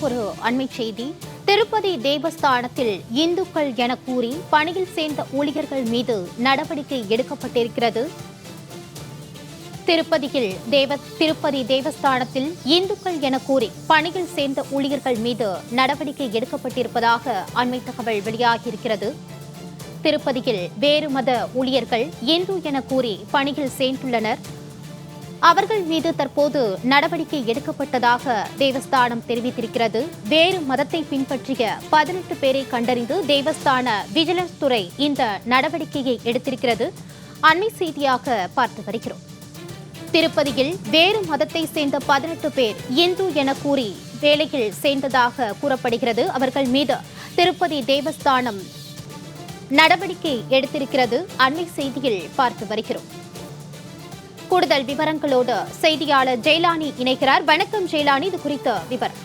தொடர்ந்து ஒரு அண்மை செய்தி. திருப்பதி தேவஸ்தானத்தில் இந்துக்கள் என கூறி பணியில் சேர்ந்த ஊழியர்கள் மீது நடவடிக்கை எடுக்கப்பட்டிருக்கிறது. திருப்பதியில் தேவ திருப்பதி தேவஸ்தானத்தில் இந்துக்கள் என கூறி பணியில் சேர்ந்த ஊழியர்கள் மீது நடவடிக்கை எடுக்கப்பட்டிருப்பதாக அண்மை தகவல் வெளியாகியிருக்கிறது. திருப்பதியில் வேறு மத ஊழியர்கள் இந்து என கூறி பணியில் சேர்ந்துள்ளனர். அவர்கள் மீது தற்போது நடவடிக்கை எடுக்கப்பட்டதாக தேவஸ்தானம் தெரிவித்திருக்கிறது. வேறு மதத்தை பின்பற்றிய பதினெட்டு பேரை கண்டறிந்து தேவஸ்தான விஜிலன்ஸ் துறை இந்த நடவடிக்கையை எடுத்திருக்கிறது. அண்மை செய்தியாக பார்த்து வருகிறோம். திருப்பதியில் வேறு மதத்தை சேர்ந்த பதினெட்டு பேர் இந்து என கூறி வேலையில் சேர்ந்ததாக கூறப்படுகிறது. அவர்கள் மீது திருப்பதி தேவஸ்தானம் நடவடிக்கை எடுத்திருக்கிறது. அண்மை செய்தியில் பார்த்து வருகிறோம். கூடுதல் விவரங்களோடு செய்தியாளர் ஜெயலானி இணைகிறார். வணக்கம் ஜெயலானி இது குறித்த விவரம்.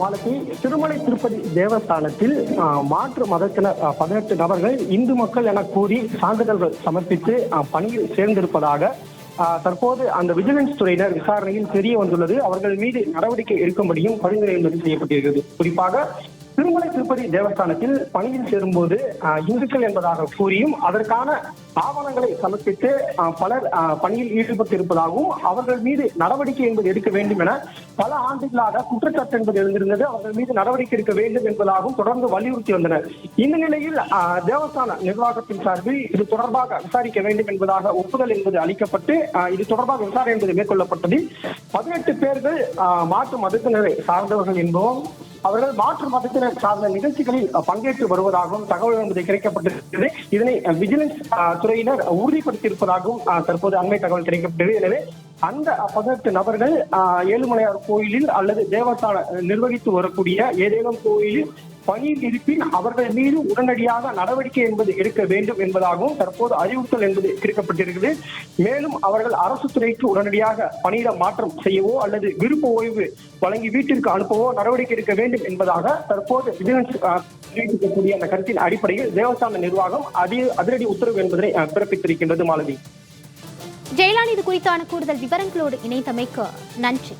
மாலதி திருமலை திருப்பதி தேவஸ்தானத்தில் மாற்று மதத்தினர் பதினெட்டு நபர்கள் இந்து மக்கள் என கூறி சான்றிதழ்கள் சமர்ப்பித்து பணியில் சேர்ந்திருப்பதாக தற்போது அந்த விஜிலன்ஸ் துறையினர் விசாரணையில் தெரிய வந்துள்ளது. அவர்கள் மீது நடவடிக்கை எடுக்கும்படியும் பரிந்துரை செய்யப்பட்டிருக்கிறது. குறிப்பாக திருமலை திருப்பதி தேவஸ்தானத்தில் பணியில் சேரும்போது இந்துக்கள் என்பதாக கூறியும் அதற்கான ஆவணங்களை சமர்ப்பித்து பலர் பணியில் ஈடுபட்டு இருப்பதாகவும் அவர்கள் மீது நடவடிக்கை என்பது எடுக்க வேண்டும் என பல ஆண்டுகளாக குற்றச்சாட்டு என்பது எழுந்திருந்தது. அவர்கள் மீது நடவடிக்கை எடுக்க வேண்டும் என்பதாகவும் தொடர்ந்து வலியுறுத்தி வந்தனர். இந்த நிலையில் தேவஸ்தான நிர்வாகத்தின் சார்பில் இது தொடர்பாக விசாரிக்க வேண்டும் என்பதாக ஒப்புதல் என்பது அளிக்கப்பட்டு இது தொடர்பாக விசாரணை என்பது மேற்கொள்ளப்பட்டதில் பதினெட்டு பேர்கள் மாற்று மதத்தினரை சார்ந்தவர்கள் என்போம். அவர்கள் மாற்று மதத்தினர் சார்ந்த நிகழ்ச்சிகளில் பங்கேற்று வருவதாகவும் தகவல் என்பது கிடைக்கப்பட்டிருக்கிறது. இதனை விஜிலன்ஸ் துறையினர் உறுதிப்படுத்தியிருப்பதாகவும் அஹ், தற்போது அண்மை தகவல் கிடைக்கப்பட்டது. எனவே அந்த பதினெட்டு நபர்கள் ஏழுமலையார் கோயிலில் அல்லது தேவஸ்தான நிர்வகித்து வரக்கூடிய ஏதேனும் கோயிலில் பணியில் இருப்பின் அவர்கள் மீது உடனடியாக நடவடிக்கை என்பது எடுக்க வேண்டும் என்பதாகவும் தற்போது அறிவுறுத்தல் என்பது கிடைக்கப்பட்டிருக்கிறது மேலும் அவர்கள் அரசு துறைக்கு உடனடியாக பணியிட மாற்றம் செய்யவோ அல்லது விருப்ப ஓய்வு வழங்கி வீட்டிற்கு அனுப்பவோ நடவடிக்கை எடுக்க வேண்டும் என்பதாக தற்போது விஜிலன்ஸ் அந்த கருத்தின் அடிப்படையில் தேவஸ்தான நிர்வாகம் அதி அதிரடி உத்தரவு என்பதை பிறப்பித்திருக்கின்றது மாலதி. ஜெயலான் இது குறித்தான கூடுதல் விவரங்களோடு இணைந்தமைக்கு நன்றி.